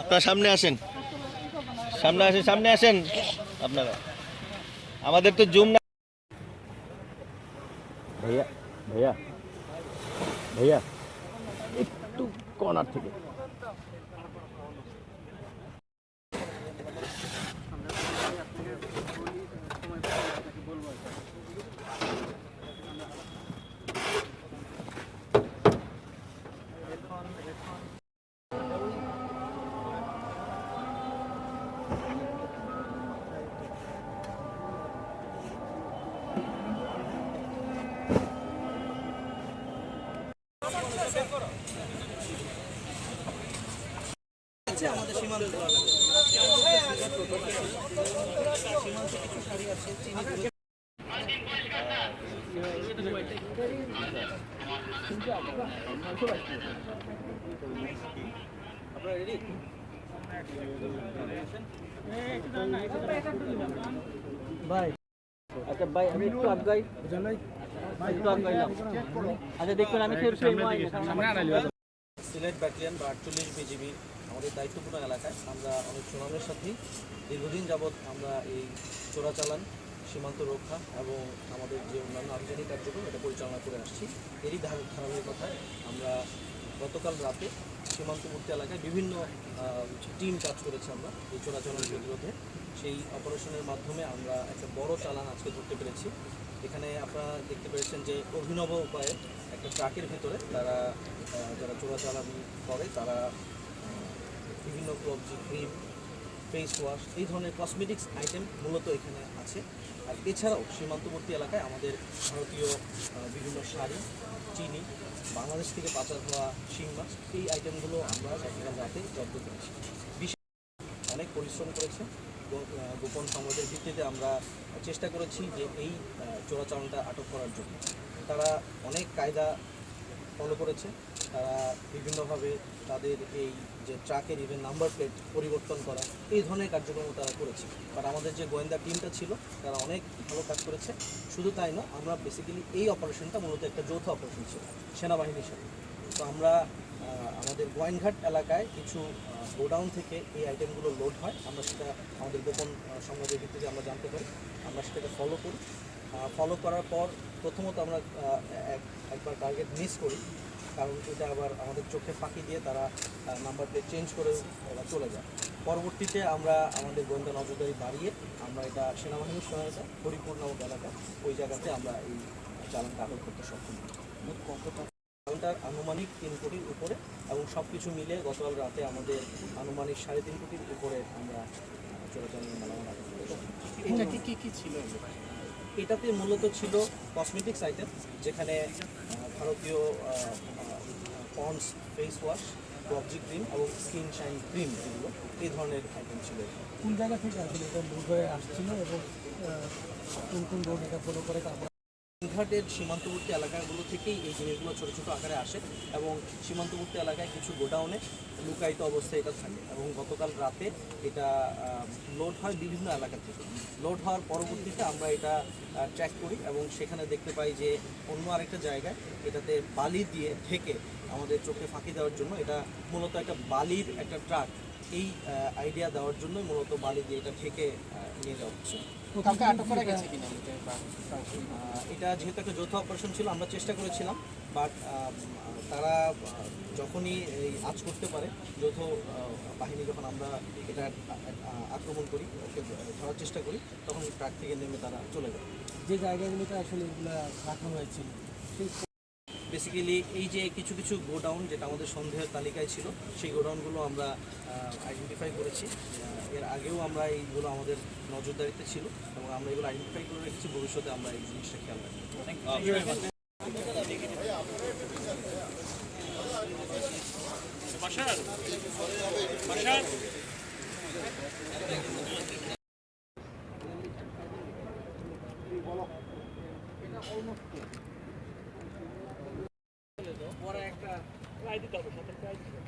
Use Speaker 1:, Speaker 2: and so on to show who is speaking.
Speaker 1: আপনারা সামনে আসেন। সামনে আসেন সামনে আসেন। আপনারা। আমাদের তো জুম না ভাইয়া ভাইয়া ভাইয়া, একটু কর্নার থেকে।
Speaker 2: ভাই আচ্ছা ভাই আমি একটু আগাই আগাইলাম আচ্ছা দেখুন আমি
Speaker 3: সিলেট ব্যাটালিয়ন বা আটচল্লিশ বিজিবি আমাদের দায়িত্বপূর্ণ এলাকায় আমরা অনেক সুনামের সাথেই দীর্ঘদিন যাবৎ আমরা এই চোরাচালান সীমান্ত রক্ষা এবং আমাদের যে অন্যান্য আভিযানিক কার্যক্রম এটা পরিচালনা করে আসছি। এরই ধারা- ধারাবাহিকতায় আমরা গতকাল রাতে সীমান্তবর্তী এলাকায় বিভিন্ন টিম কাজ করেছে আমরা এই চোরাচালান প্রতিরোধে। সেই অপারেশনের মাধ্যমে আমরা একটা বড় চালান আজকে ধরতে পেরেছি। এখানে আপনারা দেখতে পেরেছেন যে অভিনব উপায়ে একটা ট্রাকের ভেতরে তারা যারা চোরাচালানি করে, তারা বিভিন্ন ক্লবজি ক্রিম ফেস ওয়াশ এই ধরনের কসমেটিক্স আইটেম মূলত এখানে আছে। আর এছাড়াও সীমান্তবর্তী এলাকায় আমাদের ভারতীয় বিভিন্ন শাড়ি, চিনি, বাংলাদেশ থেকে পাচার হওয়া শিং মাছ, এই আইটেমগুলো আমরা গতকাল রাতে জব্দ করেছি। বিশেষ অনেক পরিশ্রম করেছে। গোপন সংবাদের ভিত্তিতে আমরা চেষ্টা করেছি যে এই চোরাচালানটা আটক করার জন্য। তারা অনেক কায়দা ফলো করেছে। তারা বিভিন্নভাবে তাদের এই যে ট্রাকের ইভেন নাম্বার প্লেট পরিবর্তন করা, এই ধরনের কার্যক্রম তারা করেছে। আর আমাদের যে গোয়েন্দা টিমটা ছিল, তারা অনেক ভালো কাজ করেছে। শুধু তাই নয়, আমরা বেসিক্যালি এই অপারেশনটা মূলত একটা যৌথ অপারেশন ছিল, সেনাবাহিনীর সাথে। তো আমরা আমাদের গোয়াইনঘাট এলাকায় কিছু গোডাউন থেকে এই আইটেমগুলো লোড হয়। আমরা সেটা আমাদের গোপন সংবাদের ভিত্তিতে আমরা জানতে পারি। আমরা সেটাকে ফলো করি। ফলো করার পর প্রথমত আমরা এক- একবার টার্গেট মিস করি। কারণ এটা আবার আমাদের চোখে ফাঁকি দিয়ে তারা নাম্বার প্লেট চেঞ্জ করে চলে যায়। পরবর্তীতে আমরা আমাদের গোয়েন্দা নজরদারি বাড়িয়ে আমরা এটা সেনাবাহিনীর সহায়তা নামক এলাকা ওই জায়গাতে আমরা এই চালানটা আটক করতে সক্ষম হই। চালানটার আনুমানিক তিন কোটির উপরে এবং সব কিছু মিলে গতকাল রাতে আমাদের আনুমানিক সাড়ে তিন কোটির উপরে আমরা আহ, চোরাচালানের মালামাল।
Speaker 4: এটা কি কি ছিল
Speaker 3: এটাতে মূলত ছিল কসমেটিক্স আইটেম যেখানে ভারতীয় পন্ডস ফেস ওয়াশ ব্লকজি ক্রিম এবং স্কিন শাইন ক্রিম যেগুলো এই ধরনের আইটেম ছিল
Speaker 4: কোন জায়গা থেকে আসলে এটা মুভ আসছিল এবং কোন কোন রোড এটা ফলো করে
Speaker 3: ঘাটের সীমান্তবর্তী এলাকাগুলো থেকেই এই জিনিসগুলো ছোটো ছোটো আকারে আসে এবং সীমান্তবর্তী এলাকায় কিছু গোডাউনে লুকায়িত অবস্থায় এটা থাকে এবং গতকাল রাতে এটা লোড হয় বিভিন্ন এলাকা থেকে। লোড হওয়ার পরবর্তীতে আমরা এটা ট্র্যাক করি এবং সেখানে দেখতে পাই যে অন্য আরেকটা জায়গায় এটাতে বালি দিয়ে ঢেকে আমাদের চোখে ফাঁকি দেওয়ার জন্য এটা মূলত একটা বালির একটা ট্রাক এই আইডিয়া দেওয়ার জন্যই মূলত বালি দিয়ে এটা আহ, নিয়ে যাওয়া হচ্ছে।
Speaker 4: কাউকে আটক করা গেছে কিনা
Speaker 3: এটা যেহেতু একটা যৌথ অপারেশন ছিল আমরা চেষ্টা করেছিলাম বাট তারা যখনই এই আজ করতে পারে যৌথ বাহিনী যখন আমরা এটা আক্রমণ করি ওকে ধরার চেষ্টা করি তখন ট্রাক থেকে নেমে তারা চলে যায়।
Speaker 4: যে জায়গাগুলোতে আসলে এগুলো রাখা হয়েছিল সেই
Speaker 3: বেসিক্যালি এই যে কিছু কিছু গোডাউন যেটা আমাদের সন্দেহের তালিকায় ছিল সেই গোডাউনগুলো আমরা আইডেন্টিফাই করেছি। এর আগেও আমরা এইগুলো আমাদের নজরদারিতে ছিল এবং আমরা এগুলো আইডেন্টিফাই করে রেখেছি। ভবিষ্যতে আমরা এই জিনিসটা খেয়াল রাখব।
Speaker 4: পরে একটা